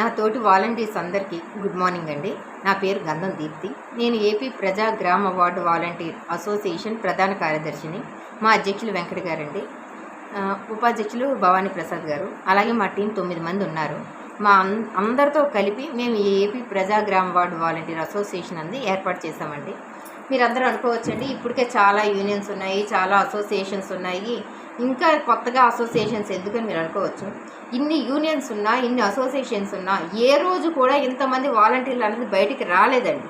నా తోటి వాలంటీర్స్ అందరికీ గుడ్ మార్నింగ్ అండి. నా పేరు గంధం దీప్తి. నేను AP Praja Grama ward volunteer association ప్రధాన కార్యదర్శిని. మా అధ్యక్షులు వెంకట గారండి. ఉపాధ్యక్షులు భవానీ ప్రసాద్ గారు. అలాగే మా టీం తొమ్మిది మంది ఉన్నారు. మా అం- అందరితో కలిపి మేము AP Praja Grama ward volunteer association అంది ఏర్పాటు చేశామండి. మీరందరూ అనుకోవచ్చండి ఇప్పటికే చాలా యూనియన్స్ ఉన్నాయి చాలా అసోసియేషన్స్ ఉన్నాయి. ఇంకా కొత్తగా అసోసియేషన్స్ ఎందుకని మీరు అనుకోవచ్చు? ఇన్ని యూనియన్స్ ఉన్నా ఇన్ని అసోసియేషన్స్ ఉన్నా ఏ రోజు కూడా ఇంతమంది వాలంటీర్లు అనేది బయటికి రాలేదండి.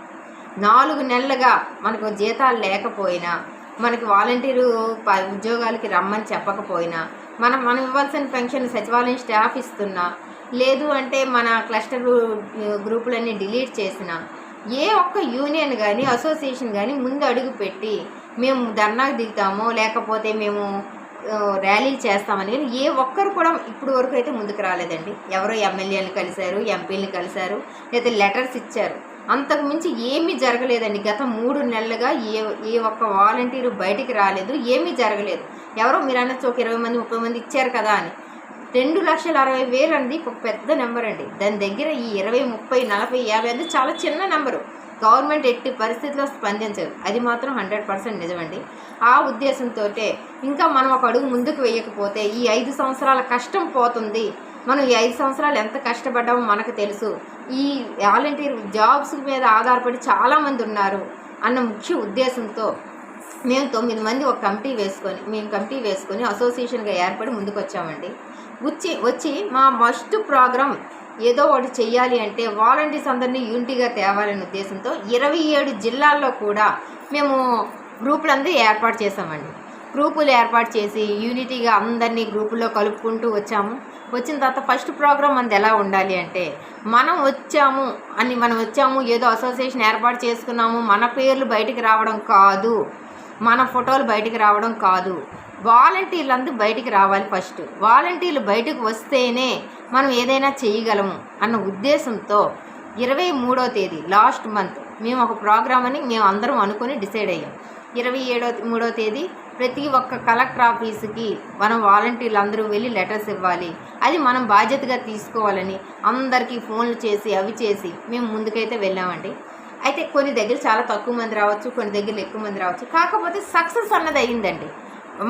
నాలుగు నెలలుగా మనకు జీతాలు లేకపోయినా మనకి వాలంటీరు ప- ఉద్యోగాలకి రమ్మని చెప్పకపోయినా మనం మనం ఇవ్వాల్సిన పెన్షన్ సచివాలయం స్టాఫ్ ఇస్తున్నా లేదు అంటే మన క్లస్టర్ గ్రూపులన్నీ డిలీట్ చేసినా ఏ ఒక్క యూనియన్ కానీ అసోసియేషన్ కానీ ముందు అడుగు పెట్టి మేము ధర్నాకు దిగుతామో లేకపోతే మేము ర్యాలీలు చేస్తామని కానీ ఏ ఒక్కరు కూడా ఇప్పుడు వరకు అయితే ముందుకు రాలేదండి. ఎవరో ఎమ్మెల్యేలు కలిశారు ఎంపీలను కలిశారు లేదా లెటర్స్ ఇచ్చారు. అంతకు మించి ఏమీ జరగలేదండి. గత మూడు నెలలుగా ఏ ఏ ఒక్క వాలంటీరు బయటికి రాలేదు ఏమీ జరగలేదు. ఎవరో మీరు అనొచ్చు ఒక ఇరవై మంది ముప్పై మంది ఇచ్చారు కదా అని. రెండు లక్షల అరవై వేలు అనేది ఒక పెద్ద నెంబర్ అండి దాని దగ్గర ఈ ఇరవై ముప్పై నలభై యాభై అనేది చాలా చిన్న నెంబరు. గవర్నమెంట్ ఎట్టి పరిస్థితిలో స్పందించదు. అది మాత్రం హండ్రెడ్ పర్సెంట్ నిజమండి. ఆ ఉద్దేశంతో ఇంకా మనం ఒక అడుగు ముందుకు వేయకపోతే ఈ ఐదు సంవత్సరాల కష్టం పోతుంది. మనం ఈ ఐదు సంవత్సరాలు ఎంత కష్టపడ్డామో మనకు తెలుసు. ఈ వాలంటీర్ జాబ్స్ మీద ఆధారపడి చాలామంది ఉన్నారు అన్న ముఖ్య ఉద్దేశంతో మేము తొమ్మిది మంది ఒక కమిటీ వేసుకొని మేము కమిటీ వేసుకొని అసోసియేషన్గా ఏర్పడి ముందుకు వచ్చామండి వచ్చి వచ్చి మా మస్ట్ ప్రోగ్రామ్ ఏదో ఒకటి చెయ్యాలి అంటే వాలంటీర్స్ అందరినీ యూనిటీగా తేవాలనే ఉద్దేశంతో ఇరవై ఏడు జిల్లాల్లో కూడా మేము గ్రూపులందరూ ఏర్పాటు చేసామండి గ్రూపులు ఏర్పాటు చేసి యూనిటీగా అందరినీ గ్రూపుల్లో కలుపుకుంటూ వచ్చాము. వచ్చిన తర్వాత ఫస్ట్ ప్రోగ్రామ్ మనది ఎలా ఉండాలి అంటే మనం వచ్చాము అని మనం వచ్చాము ఏదో అసోసియేషన్ ఏర్పాటు చేసుకున్నాము మన పేర్లు బయటికి రావడం కాదు మన ఫోటోలు బయటికి రావడం కాదు. వాలంటీర్లు అందరూ బయటికి రావాలి ఫస్ట్ వాలంటీర్లు బయటకు వస్తేనే మనం ఏదైనా చేయగలము అన్న ఉద్దేశంతో ఇరవై మూడో తేదీ లాస్ట్ మంత్ మేము ఒక ప్రోగ్రామ్ అని మేము అందరం అనుకొని డిసైడ్ అయ్యాం. ఇరవై ఏడో మూడో తేదీ ప్రతి ఒక్క కలెక్టర్ ఆఫీస్కి మనం వాలంటీర్లు అందరూ వెళ్ళి లెటర్స్ ఇవ్వాలి. అది మనం బాధ్యతగా తీసుకోవాలని అందరికీ ఫోన్లు చేసి అవి చేసి మేము ముందుకైతే వెళ్ళామండి. అయితే కొన్ని దగ్గర చాలా తక్కువ మంది రావచ్చు కొన్ని దగ్గర ఎక్కువ మంది రావచ్చు. కాకపోతే సక్సెస్ అన్నది అయ్యిందండి.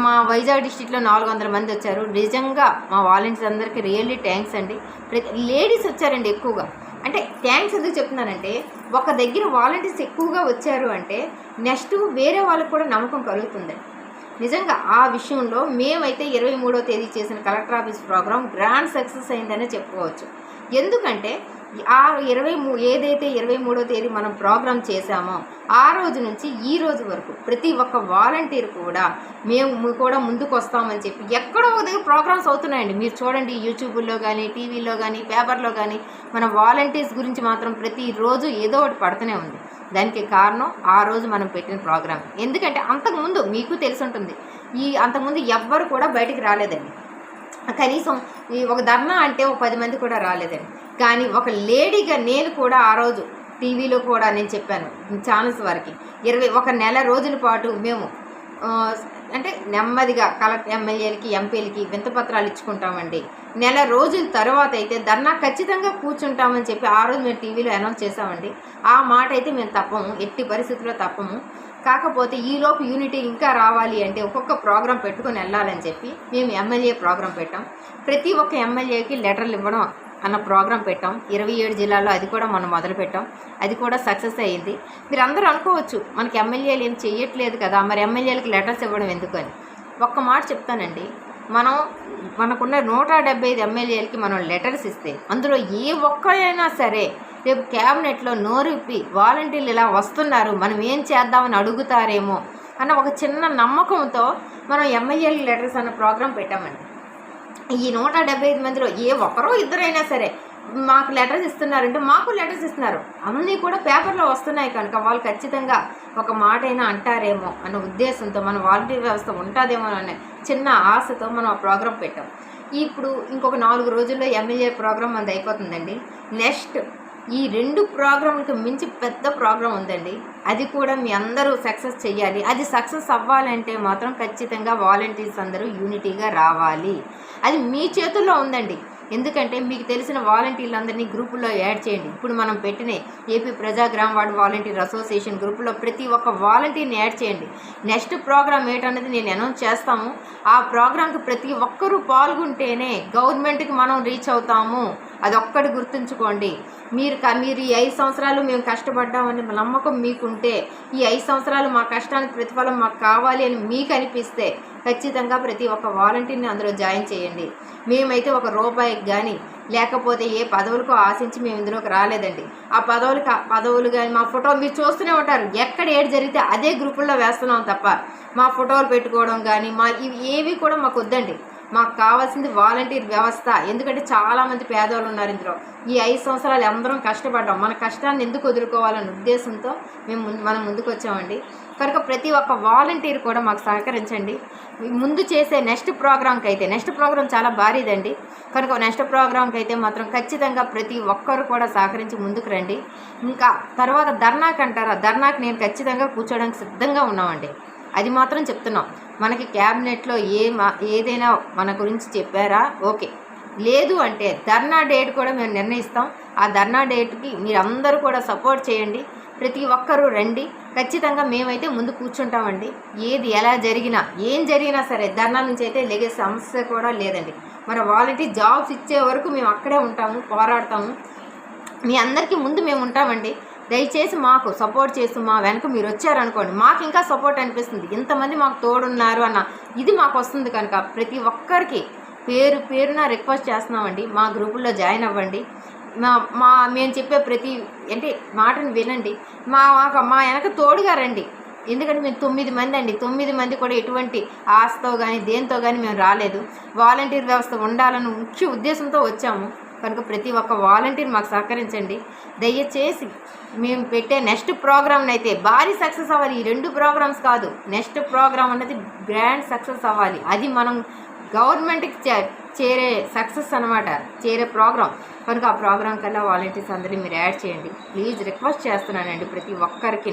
మా వైజాగ్ డిస్టిక్లో నాలుగు వందల మంది వచ్చారు. నిజంగా మా వాలంటీర్స్ అందరికీ రియల్లీ థ్యాంక్స్ అండి. ప్రతి లేడీస్ వచ్చారండి ఎక్కువగా. అంటే థ్యాంక్స్ ఎందుకు చెప్తున్నానంటే ఒక దగ్గర వాలంటీర్స్ ఎక్కువగా వచ్చారు అంటే నెక్స్ట్ వేరే వాళ్ళకు కూడా నమ్మకం కలుగుతుందండి నిజంగా ఆ విషయంలో మేమైతే ఇరవై మూడో తేదీ చేసిన collector office programme grand success అయిందనే చెప్పుకోవచ్చు. ఎందుకంటే ఆ ఇరవై మూ ఏదైతే ఇరవై మూడో తేదీ మనం ప్రోగ్రామ్ చేశామో ఆ రోజు నుంచి ఈ రోజు వరకు ప్రతి ఒక్క వాలంటీర్ కూడా మేము కూడా ముందుకు వస్తామని చెప్పి ఎక్కడో దగ్గర ప్రోగ్రామ్స్ అవుతున్నాయండి. మీరు చూడండి యూట్యూబ్లో కానీ టీవీలో కానీ పేపర్లో కానీ మన వాలంటీర్స్ గురించి మాత్రం ప్రతిరోజు ఏదో ఒకటి పడుతూనే ఉంది. దానికి కారణం ఆ రోజు మనం పెట్టిన ప్రోగ్రామ్. ఎందుకంటే అంతకుముందు మీకు తెలిసి ఉంటుంది. ఈ అంతకుముందు ఎవ్వరు కూడా బయటికి రాలేదండి. కనీసం ఈ ఒక ధర్నా అంటే ఒక పది మంది కూడా రాలేదండి. కానీ ఒక లేడీగా నేను కూడా ఆ రోజు టీవీలో కూడా నేను చెప్పాను ఛానల్స్ వరకు. ఇరవై ఒక నెల రోజుల పాటు మేము అంటే నెమ్మదిగా కలెక్టర్ ఎమ్మెల్యేలకి ఎంపీలకి వింతపత్రాలు ఇచ్చుకుంటామండి. నెల రోజుల తర్వాత అయితే ధర్నా ఖచ్చితంగా కూర్చుంటామని చెప్పి ఆ రోజు మేము టీవీలో అనౌన్స్ చేసామండి ఆ మాట అయితే మేము తప్పము ఎట్టి పరిస్థితుల్లో తప్పము. కాకపోతే ఈలోపు యూనిటీ ఇంకా రావాలి అంటే ఒక్కొక్క ప్రోగ్రాం పెట్టుకొని వెళ్ళాలని చెప్పి మేము ఎమ్మెల్యే ప్రోగ్రాం పెట్టాం. ప్రతి ఒక్క ఎమ్మెల్యేకి లెటర్లు ఇవ్వడం అన్న ప్రోగ్రాం పెట్టాం. ఇరవై ఏడు జిల్లాల్లో అది కూడా మనం మొదలు పెట్టాం. అది కూడా సక్సెస్ అయ్యింది. మీరు అందరూ అనుకోవచ్చు మనకి ఎమ్మెల్యేలు ఏం చెయ్యట్లేదు కదా మరి ఎమ్మెల్యేలకు లెటర్స్ ఇవ్వడం ఎందుకని? ఒక్క మాట చెప్తానండి. మనం మనకున్న నూట డెబ్బై ఐదు ఎమ్మెల్యేలకి మనం లెటర్స్ ఇస్తే అందులో ఏ ఒక్కరైనా సరే రేపు క్యాబినెట్లో నోరిప్పి వాలంటీర్లు ఇలా వస్తున్నారు మనం ఏం చేద్దామని అడుగుతారేమో అన్న ఒక చిన్న నమ్మకంతో మనం ఎమ్మెల్యేలకి లెటర్స్ అన్న ప్రోగ్రాం పెట్టామండి. ఈ నూట డెబ్బై ఐదు మందిలో ఏ ఒక్కరో ఇద్దరైనా సరే మాకు లెటర్స్ ఇస్తున్నారంటే మాకు లెటర్స్ ఇస్తున్నారు. అన్నీ కూడా పేపర్లో వస్తున్నాయి కనుక వాళ్ళు ఖచ్చితంగా ఒక మాట అయినా అంటారేమో అన్న ఉద్దేశంతో మన వాలంటీర్ వ్యవస్థ ఉంటుందేమో అనే చిన్న ఆశతో మనం ఆ ప్రోగ్రాం పెట్టాం. ఇప్పుడు ఇంకొక నాలుగు రోజుల్లో ఎమ్మెల్యే ప్రోగ్రాం మనది అయిపోతుందండి. నెక్స్ట్ ఈ రెండు ప్రోగ్రాంలకు మించి పెద్ద ప్రోగ్రాం ఉందండి. అది కూడా మీ అందరూ సక్సెస్ చేయాలి అది సక్సెస్ అవ్వాలంటే మాత్రం ఖచ్చితంగా వాలంటీర్స్ అందరూ యూనిటీగా రావాలి. అది మీ చేతుల్లో ఉందండి. ఎందుకంటే మీకు తెలిసిన వాలంటీర్లందరినీ గ్రూపుల్లో యాడ్ చేయండి. ఇప్పుడు మనం పెట్టిన AP Praja Grama ward volunteer association గ్రూపులో ప్రతి ఒక్క వాలంటీర్ని యాడ్ చేయండి. నెక్స్ట్ ప్రోగ్రామ్ ఏంటన్నది నేను అనౌన్స్ చేస్తాము. ఆ ప్రోగ్రాంకి ప్రతి ఒక్కరూ పాల్గొంటేనే గవర్నమెంట్కి మనం రీచ్ అవుతాము. అది ఒక్కటి గుర్తుంచుకోండి. మీరు మీరు ఈ ఐదు సంవత్సరాలు మేము కష్టపడ్డామని నమ్మకం మీకుంటే ఈ ఐదు సంవత్సరాలు మా కష్టానికి ప్రతిఫలం మాకు కావాలి అని మీకు అనిపిస్తే ఖచ్చితంగా ప్రతి ఒక్క వాలంటీర్ని అందులో జాయిన్ చేయండి. మేమైతే ఒక రూపాయికి కానీ లేకపోతే ఏ పదవులకు ఆశించి మేము ఇందులోకి రాలేదండి. ఆ పదవులకు పదవులు కానీ మా ఫోటో మీరు చూస్తూనే ఉంటారు. ఎక్కడ ఏడు జరిగితే అదే గ్రూపుల్లో వేస్తున్నాం తప్ప మా ఫోటోలు పెట్టుకోవడం కానీ మా ఇవి ఏవి కూడా మాకు వద్దండి. మాకు కావాల్సింది వాలంటీర్ వ్యవస్థ. ఎందుకంటే చాలామంది పేదవాళ్ళు ఉన్నారు ఇందులో. ఈ ఐదు సంవత్సరాలు అందరం కష్టపడ్డాం. మన కష్టాన్ని ఎందుకు వదులుకోవాలనే ఉద్దేశంతో మేము ముందు మనం ముందుకు వచ్చామండి. కనుక ప్రతి ఒక్క వాలంటీర్ కూడా మాకు సహకరించండి. ముందు చేసే నెక్స్ట్ ప్రోగ్రామ్కి అయితే నెక్స్ట్ ప్రోగ్రామ్ చాలా భారీదండి. కనుక నెక్స్ట్ ప్రోగ్రామ్కి అయితే మాత్రం ఖచ్చితంగా ప్రతి ఒక్కరు కూడా సహకరించి ముందుకు రండి. ఇంకా తర్వాత ధర్నాకి అంటారా? ధర్నాకి నేను ఖచ్చితంగా కూర్చోడానికి సిద్ధంగా ఉన్నామండి. అది మాత్రం చెప్తున్నాం. మనకి క్యాబినెట్లో ఏ మా- ఏదైనా మన గురించి చెప్పారా? ఓకే. లేదు అంటే ధర్నా డేట్ కూడా మేము నిర్ణయిస్తాం. ఆ ధర్నా డేట్కి మీరందరూ కూడా సపోర్ట్ చేయండి. ప్రతి ఒక్కరూ రండి. ఖచ్చితంగా మేమైతే ముందు కూర్చుంటామండి. ఏది ఎలా జరిగినా ఏం జరిగినా సరే ధర్నా నుంచి అయితే లేగే సమస్య కూడా లేదండి. మన వాలంటీర్ జాబ్స్ ఇచ్చే వరకు మేము అక్కడే ఉంటాము పోరాడతాము. మీ అందరికీ ముందు మేము ఉంటామండి. దయచేసి మాకు సపోర్ట్ చేస్తూ మా వెనక మీరు వచ్చారనుకోండి మాకు ఇంకా సపోర్ట్ అనిపిస్తుంది. ఇంతమంది మాకు తోడున్నారు అన్న ఇది మాకు వస్తుంది కనుక ప్రతి ఒక్కరికి పేరు పేరున రిక్వెస్ట్ చేస్తున్నామండి. మా గ్రూపుల్లో జాయిన్ అవ్వండి. మా మా మేము చెప్పే ప్రతి అంటే మాటను వినండి. మా మాకు మా వెనక తోడుగా రండి ఎందుకంటే మేము తొమ్మిది మంది అండి. తొమ్మిది మంది కూడా ఎటువంటి ఆశతో కానీ దేంతో కానీ మేము రాలేదు. వాలంటీర్ వ్యవస్థ ఉండాలని ముఖ్య ఉద్దేశంతో వచ్చాము. కనుక ప్రతి ఒక్క వాలంటీర్ మాకు సహకరించండి. దయచేసి మేము పెట్టే నెక్స్ట్ ప్రోగ్రామ్ని అయితే భారీ సక్సెస్ అవ్వాలి. ఈ రెండు ప్రోగ్రామ్స్ కాదు. నెక్స్ట్ ప్రోగ్రామ్ అనేది గ్రాండ్ సక్సెస్ అవ్వాలి. అది మనం గవర్నమెంట్కి చే చేరే సక్సెస్ అనమాట చేరే ప్రోగ్రామ్ కనుక ఆ ప్రోగ్రామ్ కల్లా వాలంటీర్స్ అందరినీ మీరు యాడ్ చేయండి. ప్లీజ్ రిక్వెస్ట్ చేస్తున్నానండి ప్రతి ఒక్కరికి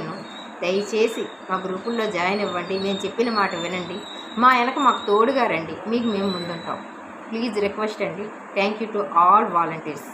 దయచేసి మా గ్రూపుల్లో జాయిన్ ఇవ్వండి మేము చెప్పిన మాట వినండి. మా వెనక మాకు తోడుగా రండి. మీకు మేము ముందుంటాం. ప్లీజ్ రిక్వెస్ట్ అండి thank you to all volunteers